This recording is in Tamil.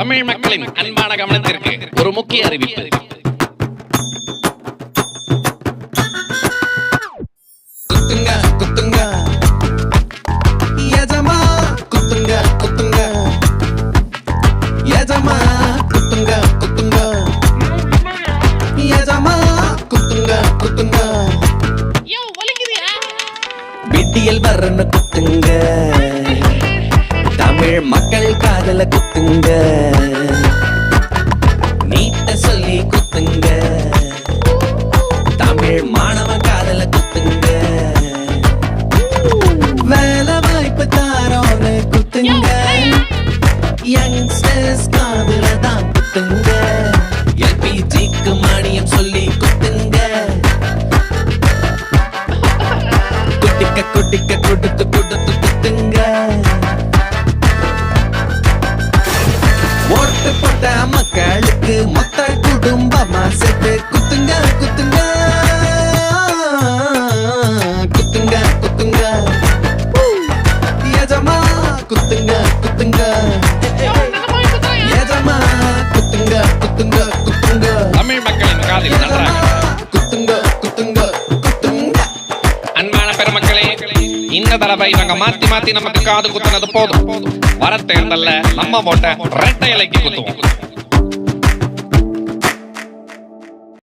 தமிழ் மக்களின் அன்பான கவனத்திற்கு ஒரு முக்கிய அறிவிப்பு. குத்துங்க குத்துங்க. எஜமா குத்துங்க குத்துங்க. எஜமா குத்துங்க குத்துங்க. எஜமா குத்துங்க குத்துங்க. குத்துங்க. தமிழ் மக்கள் காதல குத்துங்க. நீட்ட சொல்லி குத்துங்க. தமிழ் மாணவ காதல குத்துங்க. வேலை வாய்ப்பு தாரோன்னு குத்துங்க. யங்ஸ்டர்ஸ் காதல தான் குத்துங்க. எல்பிஜிக்கு மானியம் சொல்லி குத்துங்க. குட்டிக்க குட்டிக்க கொடுத்து கொடுத்து போட்ட மக்களுக்கு மொத்த குடும்பமா சேர்த்து குத்துங்க குத்துங்க. குத்துங்க குத்துங்க. எஜமா குத்துங்க குத்துங்க. எஜமா குத்துங்க குத்துங்க. இந்த தடவை நாங்க மாத்தி மாத்தி நமக்கு காது குத்துனது போதும். வர தேர்தல்ல நம்ம ஓட்ட ரெட்டை இலைக்கு குத்துவோம்.